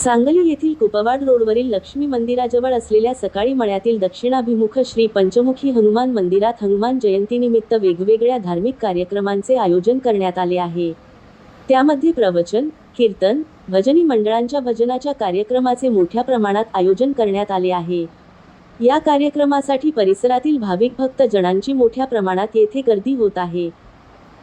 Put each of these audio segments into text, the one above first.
सांगली येथील कुपवाड रोडवरील लक्ष्मी मंदिराजवळ असलेल्या सकाळी मळ्यातील दक्षिणाभिमुख श्री पंचमुखी हनुमान मंदिरात हनुमान जयंतीनिमित्त वेगवेगळ्या धार्मिक कार्यक्रमांचे आयोजन करण्यात आले आहे. त्यामध्ये प्रवचन कीर्तन भजनी मंडळांच्या भजनाच्या कार्यक्रमाचे मोठ्या प्रमाणात आयोजन करण्यात आले आहे. या कार्यक्रमासाठी परिसरातील भाविक भक्त जणांची मोठ्या प्रमाणात येथे गर्दी होत आहे.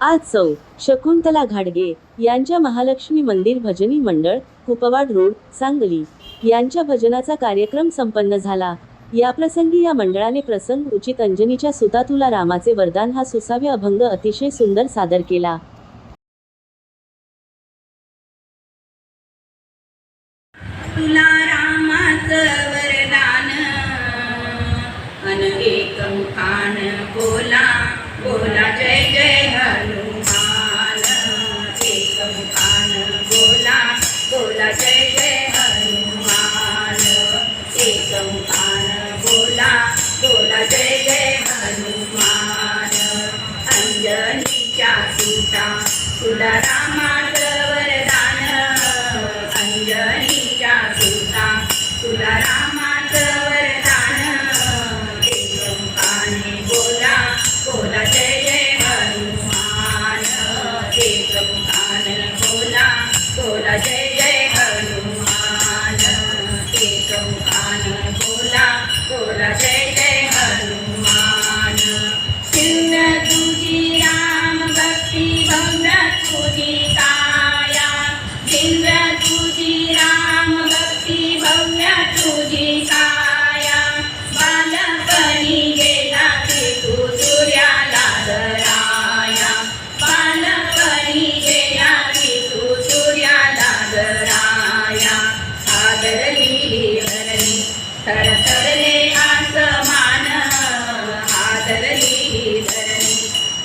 आज सौ शकुंतला घाडगे यांच्या महालक्ष्मी मंदिर भजनी मंडळ कुपवाड रोड सांगली. यांच्या भजनाचा कार्यक्रम संपन्न झाला. याप्रसंगी या मंडळाने प्रसंग उचित अंजनीच्या सुतातुला रामाचे वरदान हा सुसाव्य अभंग अतिशय सुंदर सादर केला. अंजनीच्या सीता तुला रामाचं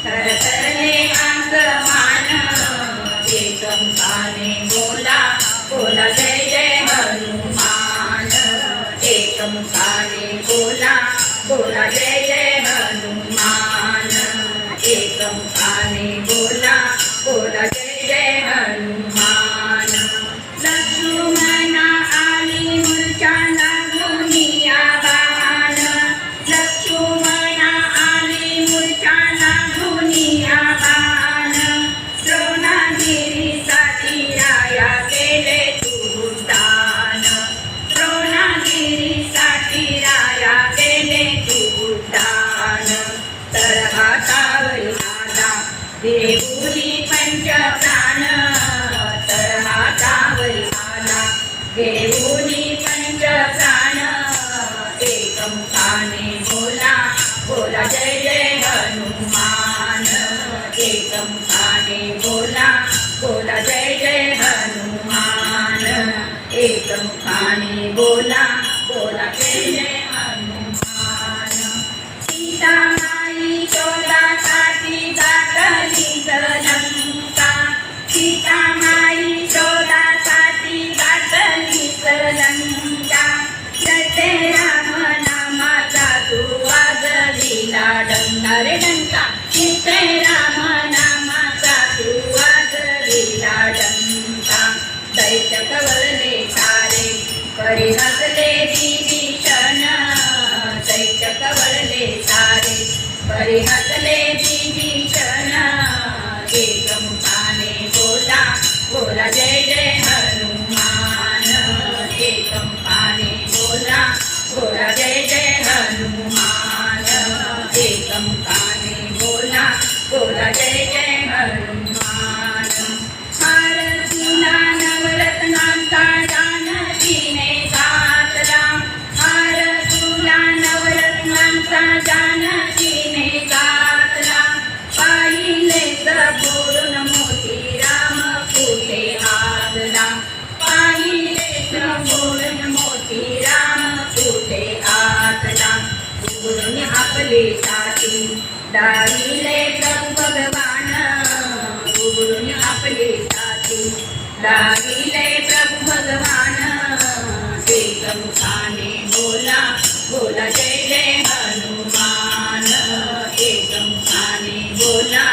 थरथरले आसमान एकम काने बोला बोला जय जय हनुमान। एकम काने बोला बोला जय जय हनुमान। एकम काने बोला बोला देऊरी पंच प्राण तर हातावर आला. देऊरी पंच प्राण एकम काने बोला. बोला जय जय हनुमान एकम काने बोला. बोला जय जय हनुमान एकम काने बोला. बोला जय जय हनुमान. सीता वाजविला डंका रे डंका. जते राम नामाचा तू वाजविला डंका. दैत्य कवरले सारे परी हसले विभीषण दैत्य कवरले सारे परी हसले विभीषण करून आपले साथी दारिले प्रभू भगवान. गुरुन आपले साथी दारिले प्रभू भगवान. एकमुखाने बोला बोला जय जय हनुमान. एकमुखाने बोला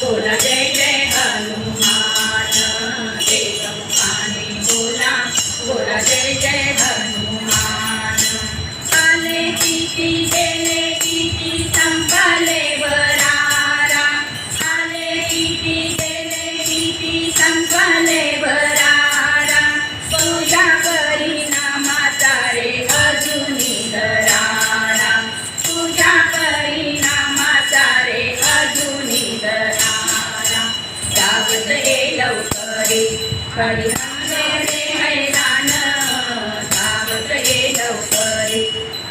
बोला जय जय हनुमान. एकमुखाने बोला बोला जय जय हनुमान. आले किती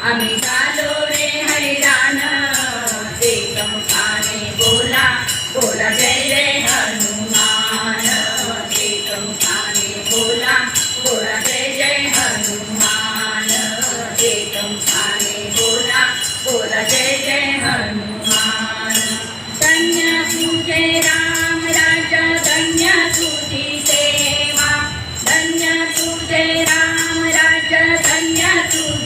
आम्ही झालो रे हैराण एकमुखाने बोला बोला जय जय हनुमान. एकमुखाने बोला बोला जय जय हनुमान. एकमुखाने बोला बोला जय जय हनुमान. धन्य तुझे राम राजा धन्य तुझी सेवा. धन्य तुझे राम राजा धन्य तुझी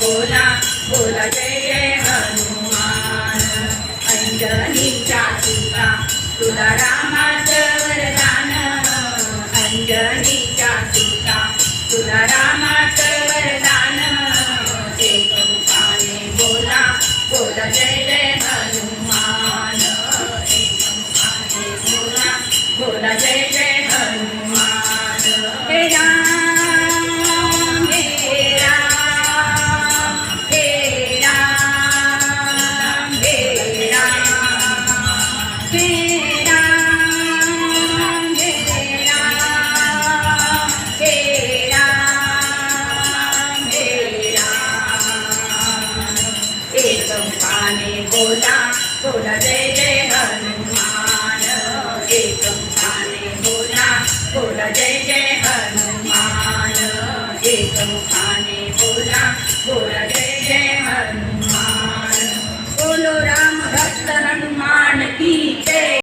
बोला बोला जय जय तुला रामाचं वरदान अंजनीच्या तुका तुला रामाचं वरदान एकमुखाने बोला बोला जय जय हनुमान एकमुखाने बोला बोला जय जय જય જય હનુમાન એક